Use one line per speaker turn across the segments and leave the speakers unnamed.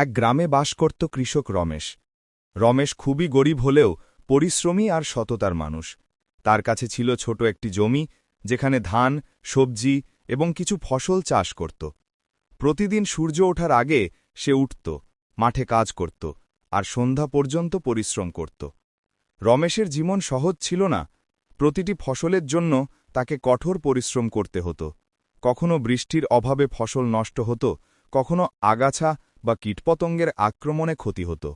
এক গ্রামে বাস করত কৃষক রমেশ। রমেশ খুবই গরিব হলেও পরিশ্রমী আর সততার মানুষ। তার কাছে ছিল ছোট একটি জমি, যেখানে ধান, সবজি এবং কিছু ফসল চাষ করত। প্রতিদিন সূর্য ওঠার আগে সে উঠত, মাঠে কাজ করত আর সন্ধ্যা পর্যন্ত পরিশ্রম করত। রমেশের জীবন সহজ ছিল না। প্রতিটি ফসলের জন্য তাকে কঠোর পরিশ্রম করতে হতো। কখনো বৃষ্টির অভাবে ফসল নষ্ট হতো, কখনো আগাছা বা কীটপতঙ্গের আক্রমণে ক্ষতি হতো।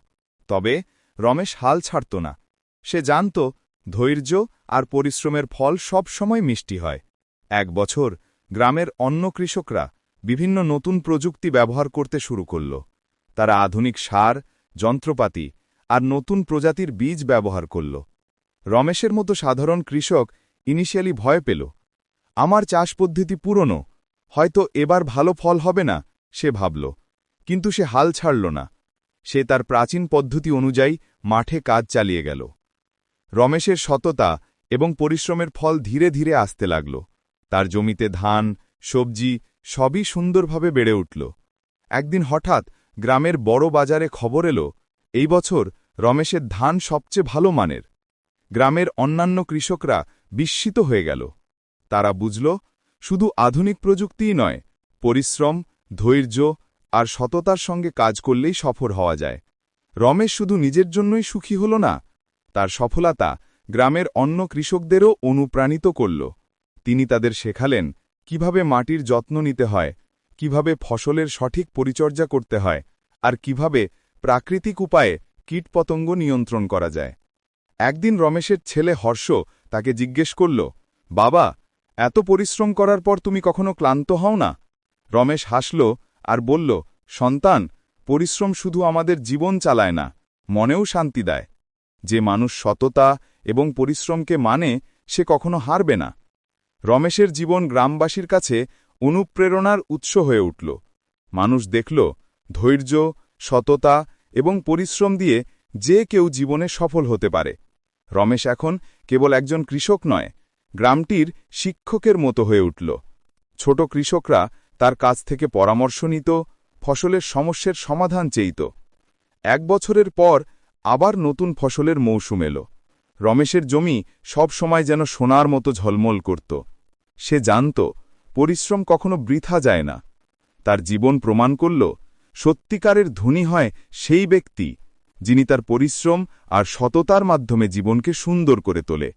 তবে রমেশ হাল ছাড়ত না। সে জানত, ধৈর্য আর পরিশ্রমের ফল সব সময় মিষ্টি হয়। এক বছর গ্রামের অন্য কৃষকরা বিভিন্ন নতুন প্রযুক্তি ব্যবহার করতে শুরু করল। তারা আধুনিক সার, যন্ত্রপাতি আর নতুন প্রজাতির বীজ ব্যবহার করল। রমেশের মতো সাধারণ কৃষক ইনিশিয়ালি ভয় পেল। আমার চাষ পদ্ধতি পুরনো, হয়তো এবার ভালো ফল হবে না, সে ভাবল। কিন্তু সে হাল ছাড়ল না। সে তার প্রাচীন পদ্ধতি অনুযায়ী মাঠে কাজ চালিয়ে গেল। রমেশের সততা এবং পরিশ্রমের ফল ধীরে ধীরে আসতে লাগল। তার জমিতে ধান, সবজি সবই সুন্দরভাবে বেড়ে উঠল। একদিন হঠাৎ গ্রামের বড় বাজারে খবর এলো, এই বছর রমেশের ধান সবচেয়ে ভালো মানের। গ্রামের অন্যান্য কৃষকরা বিস্মিত হয়ে গেল। তারা বুঝল, শুধু আধুনিক প্রযুক্তিই নয়, পরিশ্রম, ধৈর্য আর সততার সঙ্গে কাজ করলেই সফর হওয়া যায়। রমেশ শুধু নিজের জন্যই সুখী হল না, তার সফলতা গ্রামের অন্য কৃষকদেরও অনুপ্রাণিত করল। তিনি তাদের শেখালেন কীভাবে মাটির যত্ন নিতে হয়, কীভাবে ফসলের সঠিক পরিচর্যা করতে হয়, আর কীভাবে প্রাকৃতিক উপায়ে কীটপতঙ্গ নিয়ন্ত্রণ করা যায়। একদিন রমেশের ছেলে হর্ষ তাকে জিজ্ঞেস করল, বাবা, এত পরিশ্রম করার পর তুমি কখনো ক্লান্ত হও না? রমেশ হাসল আর বলল, সন্তান, পরিশ্রম শুধু আমাদের জীবন চালায় না, মনেও শান্তি দেয়। যে মানুষ সততা এবং পরিশ্রমকে মানে সে কখনো হারবে না। রমেশের জীবন গ্রামবাসীর কাছে অনুপ্রেরণার উৎস হয়ে উঠল। মানুষ দেখল, ধৈর্য, সততা এবং পরিশ্রম দিয়ে যে কেউ জীবনে সফল হতে পারে। রমেশ এখন কেবল একজন কৃষক নয়, গ্রামটির শিক্ষকের মতো হয়ে উঠল। ছোট কৃষকরা তার কাছ থেকে পরামর্শ নিত, ফসলের সমস্যার সমাধান চেইত। এক বছরের পর আবার নতুন ফসলের মৌসুম এলো। রমেশের জমি সব সময় যেন সোনার মতো ঝলমল করত। সে জানত, পরিশ্রম কখনো বৃথা যায় না। তার জীবন প্রমাণ করল, সত্যিকারের ধনী হয় সেই ব্যক্তি, যিনি তার পরিশ্রম আর সততার মাধ্যমে জীবনকে সুন্দর করে তোলে।